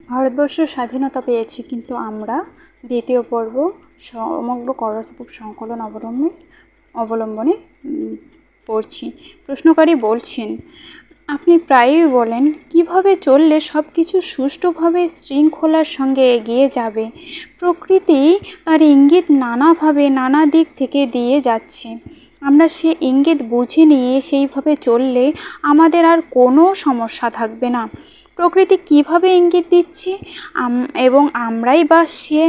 ভারতবর্ষ স্বাধীনতা পেয়েছি কিন্তু আমরা দ্বিতীয় পর্ব সমগ্র করসূপ সংকলন অবলম্বনে অবলম্বনে পড়ছি। প্রশ্নকারী বলছেন, আপনি প্রায়ই বলেন, কীভাবে চললে সব কিছু সুষ্ঠুভাবে শৃঙ্খলার সঙ্গে এগিয়ে যাবে? প্রকৃতি তার ইঙ্গিত নানাভাবে নানা দিক থেকে দিয়ে যাচ্ছে। আমরা সে ইঙ্গিত বুঝে নিয়ে সেইভাবে চললে আমাদের আর কোনো সমস্যা থাকবে না। প্রকৃতি কীভাবে ইঙ্গিত দিচ্ছে? এবং আমরাই বা সে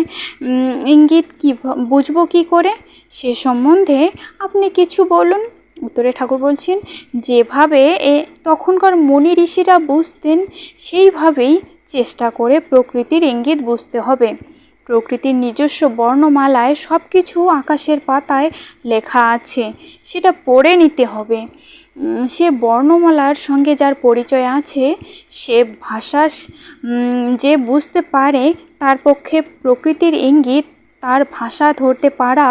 ইঙ্গিত কী বুঝব কী করে? সে সম্বন্ধে আপনি কিছু বলুন। উত্তরে ঠাকুর বলছেন, যেভাবে এ, তখনকার মুনি ঋষিরা বুঝতেন, সেইভাবেই চেষ্টা করে প্রকৃতির ইঙ্গিত বুঝতে হবে। প্রকৃতির নিজস্ব বর্ণমালায় সব কিছু আকাশের পাতায় লেখা আছে। সেটা পড়ে নিতে হবে। সে বর্ণমালার সঙ্গে যার পরিচয় আছে, সে ভাষা যে বুঝতে পারে তার পক্ষে প্রকৃতির ইঙ্গিত, তার ভাষা ধরতে পারা,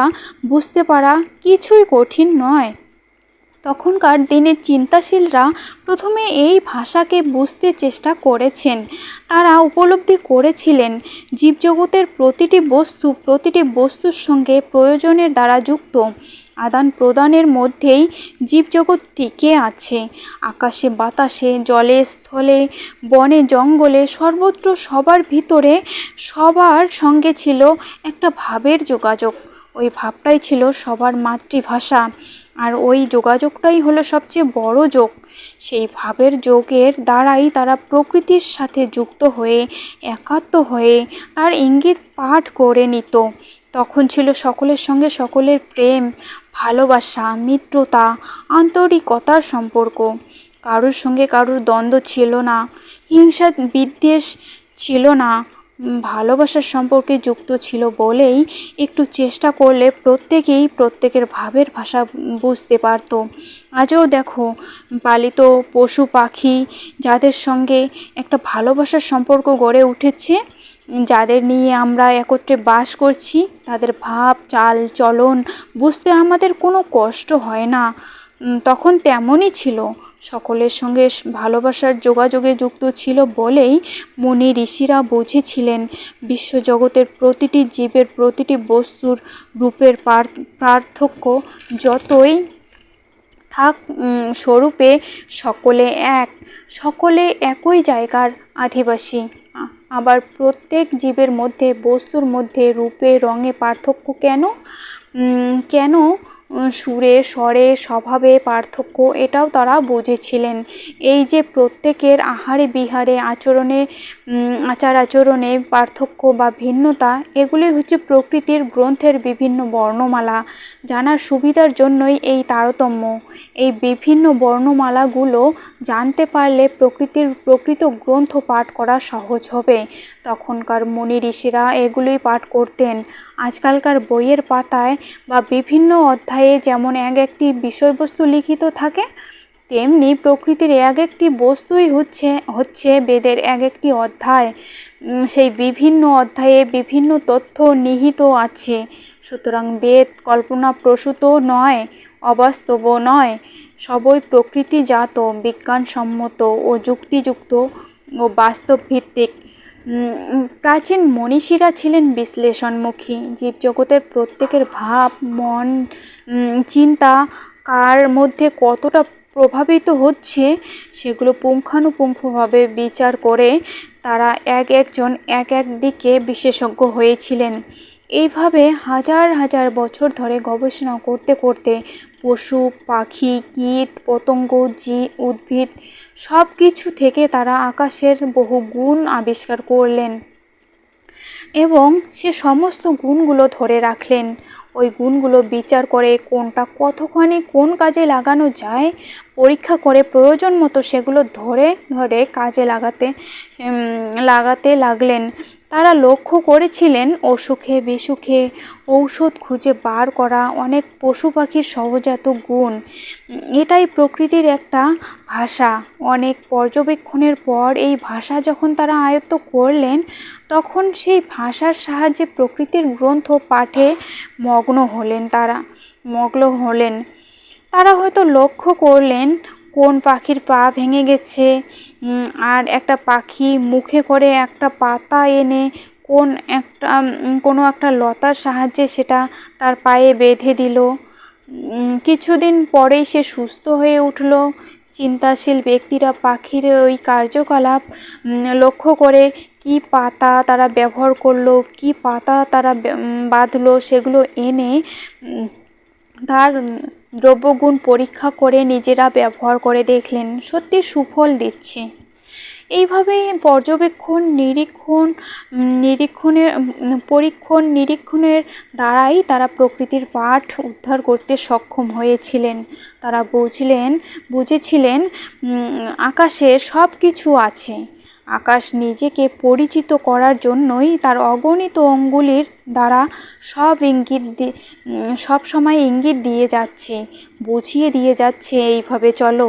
বুঝতে পারা কিছুই কঠিন নয়। তখনকার দিনের চিন্তাশীলরা প্রথমে এই ভাষাকে বুঝতে চেষ্টা করেছেন। তারা উপলব্ধি করেছিলেন, জীবজগতের প্রতিটি বস্তু প্রতিটি বস্তুর সঙ্গে প্রয়োজনের দ্বারা যুক্ত। আদান প্রদানের মধ্যেই জীবজগৎ টিকে আছে। আকাশে বাতাসে, জলে, স্থলে, বনে, জঙ্গলে সর্বত্র সবার ভিতরে সবার সঙ্গে ছিল একটা ভাবের যোগাযোগ। ওই ভাবটাই ছিল সবার মাতৃভাষা। আর ওই যোগাযোগটাই হলো সবচেয়ে বড় যোগ। সেই ভাবের যোগের দ্বারাই তারা প্রকৃতির সাথে যুক্ত হয়ে, একাত্ম হয়ে তার ইঙ্গিত পাঠ করে নিত। তখন ছিল সকলের সঙ্গে সকলের প্রেম, ভালোবাসা, মিত্রতা, আন্তরিকতার সম্পর্ক। কারোর সঙ্গে কারোর দ্বন্দ্ব ছিল না হিংসা বিদ্বেষ ছিল না ভালোবাসার সম্পর্কে যুক্ত ছিল বলেই একটু চেষ্টা করলে প্রত্যেকেই প্রত্যেকের ভাবের ভাষা বুঝতে পারত। আজও দেখো, পালিত পশু পাখি যাদের সঙ্গে একটা ভালোবাসার সম্পর্ক গড়ে উঠেছে, যাদের নিয়ে আমরা একত্রে বাস করছি, তাদের ভাব, চাল, চলন বুঝতে আমাদের কোনো কষ্ট হয় না। তখন তেমনই ছিল। সকলের সঙ্গে ভালোবাসার যোগাযোগে যুক্ত ছিল বলেই মুনি ঋষিরা বুঝেছিলেন। বিশ্বজগতের প্রতিটি জীবের প্রতিটি বস্তুর রূপের পার্থক্য যতই থাক স্বরূপে সকলে এক, সকলে একই জায়গার আদিবাসী। আবার প্রত্যেক জীবের মধ্যে, বস্তুর মধ্যে রূপে, রঙে পার্থক্য কেন? কেন সুরে, স্বরে, স্বভাবে পার্থক্য এটাও তারা বুঝেছিলেন। এই যে প্রত্যেকের আহারে বিহারে আচরণে আচার আচরণে পার্থক্য বা ভিন্নতা, এগুলি হচ্ছে প্রকৃতির গ্রন্থের বিভিন্ন বর্ণমালা। জানার সুবিধার জন্যই এই তারতম্য। এই বিভিন্ন বর্ণমালাগুলো জানতে পারলে প্রকৃতির প্রকৃত গ্রন্থ পাঠ করা সহজ হবে। তখনকার মুনি ঋষিরা এগুলোই পাঠ করতেন। আজকালকার বইয়ের পাতায় বা বিভিন্ন অধ্যায়ে যেমন এক একটি বিষয়বস্তু লিখিত থাকে তেমনি প্রকৃতির এক একটি বস্তুই হচ্ছে হচ্ছে বেদের এক একটি অধ্যায়। সেই বিভিন্ন অধ্যায়ে বিভিন্ন তথ্য নিহিত আছে। সুতরাং বেদ কল্পনা প্রসূত নয় অবাস্তব নয়। সবই প্রকৃতিজাত বিজ্ঞানসম্মত ও যুক্তিযুক্ত ও বাস্তব ভিত্তিক উম, প্রাচীন মনীষীরা ছিলেন বিশ্লেষণমুখী। জীবজগতের প্রত্যেকের ভাব, মন চিন্তা, কার মধ্যে কতটা প্রভাবিত হচ্ছে, সেগুলো পুঙ্খানুপুঙ্খভাবে বিচার করে তারা এক একজন এক এক দিকে বিশেষজ্ঞ হয়েছিলেন। এইভাবে হাজার হাজার বছর ধরে গবেষণা করতে করতে পশু, পাখি, কীট, পতঙ্গ জীব উদ্ভিদ সব কিছু থেকে তারা আকাশের বহু গুণ আবিষ্কার করলেন এবং সে সমস্ত গুণগুলো ধরে রাখলেন। ওই গুণগুলো বিচার করে কোনটা কতখানি কোন কাজে লাগানো যায়, পরীক্ষা করে প্রয়োজন মতো সেগুলো ধরে ধরে কাজে লাগাতে লাগাতে লাগলেন। তারা লক্ষ্য করেছিলেন অসুখে বিসুখে ঔষধ খুঁজে বার করা অনেক পশু পাখির সহজাত গুণ। এটাই প্রকৃতির একটা ভাষা। অনেক পর্যবেক্ষণের পর এই ভাষা যখন তারা আয়ত্ত করলেন, তখন সেই ভাষার সাহায্যে প্রকৃতির গ্রন্থ পাঠে মগ্ন হলেন তারা, মগ্ন হলেন। তারা হয়তো লক্ষ্য করলেন কোন পাখির পা ভেঙে গেছে? আর একটা পাখি মুখে করে একটা পাতা এনে কোন একটা কোনো একটা লতার সাহায্যে সেটা তার পায়ে বেঁধে দিল। কিছুদিন পরেই সে সুস্থ হয়ে উঠল। চিন্তাশীল ব্যক্তিরা পাখির ওই কার্যকলাপ লক্ষ্য করে কি পাতা তারা ব্যবহার করল, কি পাতা তারা বাঁধলো, সেগুলো এনে তার দ্রব্যগুণ পরীক্ষা করে নিজেরা ব্যবহার করে দেখলেন। সত্যি সুফল দিচ্ছে। এইভাবে পর্যবেক্ষণ, নিরীক্ষণ নিরীক্ষণের পরীক্ষণ, নিরীক্ষণের দ্বারাই তারা প্রকৃতির পাঠ উদ্ধার করতে সক্ষম হয়েছিলেন। তারা বুঝলেন, বুঝেছিলেন আকাশে সব কিছু আছে। আকাশ নিজেকে পরিচিত করার জন্যই তার অগণিত অঙ্গুলির দ্বারা সব ইঙ্গিত সব সময় ইঙ্গিত দিয়ে যাচ্ছে, বুঝিয়ে দিয়ে যাচ্ছে, এইভাবে চলো।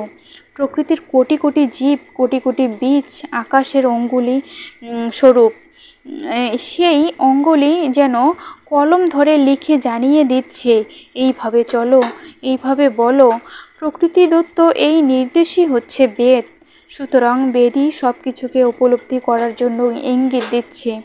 প্রকৃতির কোটি কোটি জীব, কোটি কোটি বীজ আকাশের অঙ্গুলি স্বরূপ। সেই অঙ্গুলি যেন কলম ধরে লিখে জানিয়ে দিচ্ছে, এইভাবে চলো, এইভাবে বলো। প্রকৃতি দত্ত এই নির্দেশই হচ্ছে বেদ। সুতরাং বেদই সব কিছুকে উপলব্ধি করার জন্য ইঙ্গিত দিচ্ছে।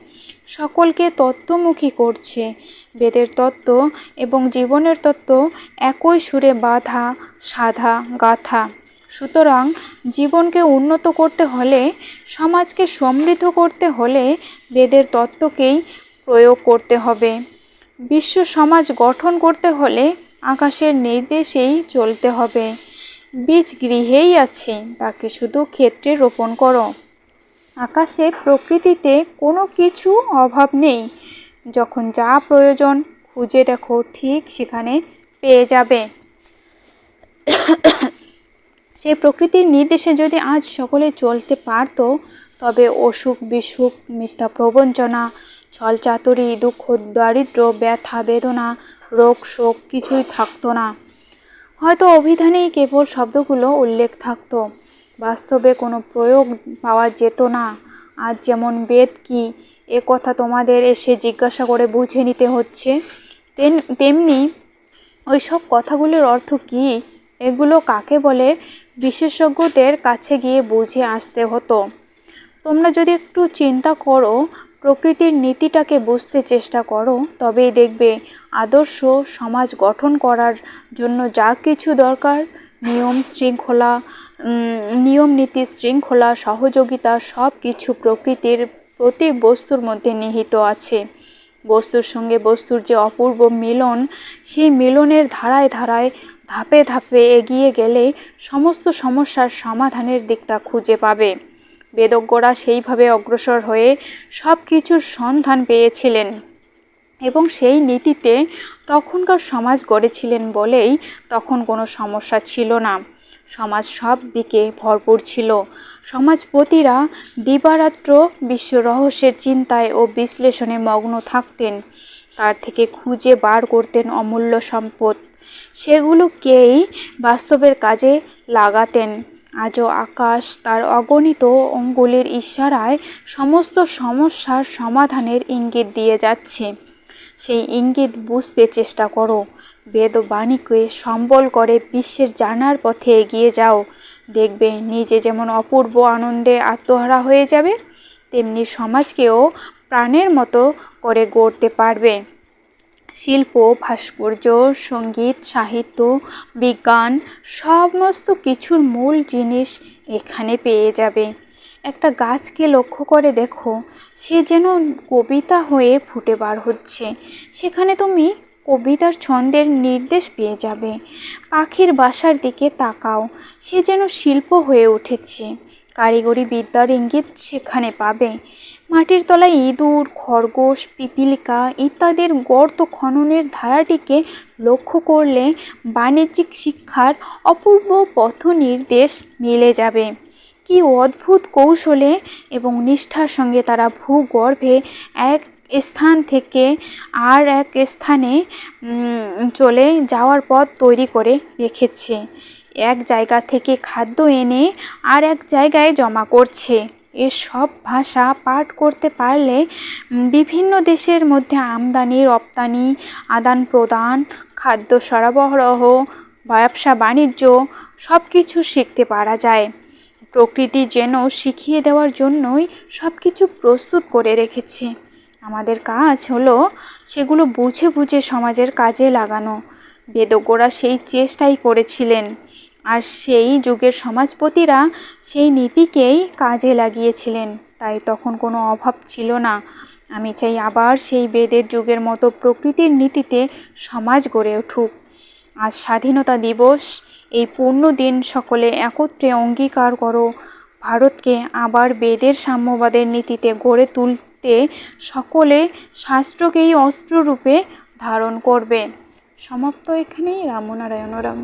সকলকে তত্ত্বমুখী করছে। বেদের তত্ত্ব এবং জীবনের তত্ত্ব একই সুরে বাঁধা, সাধা, গাথা। সুতরাং জীবনকে উন্নত করতে হলে, সমাজকে সমৃদ্ধ করতে হলে বেদের তত্ত্বকেই প্রয়োগ করতে হবে। বিশ্ব সমাজ গঠন করতে হলে আকাশের নির্দেশেই চলতে হবে। বীজ গৃহেই আছে, তাকে শুধু ক্ষেত্রে রোপণ করো। আকাশে প্রকৃতিতে কোনো কিছু অভাব নেই। যখন যা প্রয়োজন, খুঁজে দেখো, ঠিক সেখানে পেয়ে যাবে। সেই প্রকৃতির নির্দেশে যদি আজ সকলে চলতে পারত, তবে অসুখ, বিসুখ, মিথ্যা প্রবঞ্চনা ছল চাতুরি দুঃখ দারিদ্র ব্যথা, বেদনা, রোগ, শোক কিছুই থাকতো না। হয়তো অভিধানেই কেবল শব্দগুলো উল্লেখ থাকতো। বাস্তবে কোনো প্রয়োগ পাওয়া যেত না। আজ যেমন বেদ কি, এ কথা তোমাদের এসে জিজ্ঞাসা করে বুঝে নিতে হচ্ছে। তেমনি ওই সব কথাগুলির অর্থ কী, এগুলো কাকে বলে, বিশেষজ্ঞদের কাছে গিয়ে বুঝে আসতে হতো। তোমরা যদি একটু চিন্তা করো প্রকৃতির নীতিটাকে বুঝতে চেষ্টা করো, তবেই দেখবে আদর্শ সমাজ গঠন করার জন্য যা কিছু দরকার, নিয়ম শৃঙ্খলা নিয়ম নীতি শৃঙ্খলা, সহযোগিতা সব কিছু প্রকৃতির প্রতি বস্তুর মধ্যে নিহিত আছে। বস্তুর সঙ্গে বস্তুর যে অপূর্ব মিলন, সেই মিলনের ধারায় ধারায় ধাপে ধাপে এগিয়ে গেলে সমস্ত সমস্যার সমাধানের দিকটা খুঁজে পাবে। বেদজ্ঞরা সেইভাবে অগ্রসর হয়ে সব কিছুর সন্ধান পেয়েছিলেন এবং সেই নীতিতে তখনকার সমাজ গড়েছিলেন বলেই তখন কোনো সমস্যা ছিল না। সমাজ সব দিকে ভরপুর ছিল। সমাজপতিরা দিবারাত্র বিশ্ব রহস্যের চিন্তায় ও বিশ্লেষণে মগ্ন থাকতেন। তার থেকে খুঁজে বার করতেন অমূল্য সম্পদ। সেগুলোকেই বাস্তবের কাজে লাগাতেন। আজও আকাশ তার অগণিত অঙ্গুলির ইশারায় সমস্ত সমস্যার সমাধানের ইঙ্গিত দিয়ে যাচ্ছে। সেই ইঙ্গিত বুঝতে চেষ্টা করো। বেদ বাণীকে সম্বল করে বিশ্বের জানার পথে এগিয়ে যাও। দেখবে নিজে যেমন অপূর্ব আনন্দে আত্মহারা হয়ে যাবে, তেমনি সমাজকেও প্রাণের মতো করে গড়তে পারবে। শিল্প, ভাস্কর্য, সংগীত, সাহিত্য, বিজ্ঞান সমস্ত কিছুর মূল জিনিস এখানে পেয়ে যাবে। একটা গাছকে লক্ষ্য করে দেখো, সে যেন কবিতা হয়ে ফুটে বার হচ্ছে। সেখানে তুমি কবিতার ছন্দের নির্দেশ পেয়ে যাবে। পাখির বাসার দিকে তাকাও, সে যেন শিল্প হয়ে উঠেছে। কারিগরি বিদ্যার ইঙ্গিত সেখানে পাবে। মাটির তলায় ইঁদুর, খরগোশ, পিপিলিকা ইত্যাদির গর্ত খননের ধারাটিকে লক্ষ্য করলে বাণিজ্যিক শিক্ষার অপূর্ব পথ নির্দেশ মিলে যাবে। কি অদ্ভুত কৌশলে এবং নিষ্ঠার সঙ্গে তারা ভূগর্ভে এক স্থান থেকে আর এক স্থানে চলে যাওয়ার পথ তৈরি করে রেখেছে। এক জায়গা থেকে খাদ্য এনে আর এক জায়গায় জমা করছে। এর সব ভাষা পাঠ করতে পারলে বিভিন্ন দেশের মধ্যে আমদানি, রপ্তানি, আদান প্রদান, খাদ্য সরবরাহ, ব্যবসা বাণিজ্য সব কিছু শিখতে পারা যায়। প্রকৃতি যেন শিখিয়ে দেওয়ার জন্যই সব কিছু প্রস্তুত করে রেখেছে। আমাদের কাজ হলো সেগুলো বুঝে বুঝে সমাজের কাজে লাগানো। বেদজ্ঞরা সেই চেষ্টাই করেছিলেন। আর সেই যুগের সমাজপতিরা সেই নীতিকেই কাজে লাগিয়েছিলেন, তাই তখন কোনো অভাব ছিল না। আমি চাই আবার সেই বেদের যুগের মতো প্রকৃতির নীতিতে সমাজ গড়ে উঠুক। আজ স্বাধীনতা দিবস, এই পূর্ণ দিন সকলে একত্রে অঙ্গীকার করো। ভারতকে আবার বেদের সাম্যবাদের নীতিতে গড়ে তুলতে সকলে শাস্ত্রকেই অস্ত্ররূপে ধারণ করবে। সমাপ্ত এখানেই। রামনারায়ণ রাম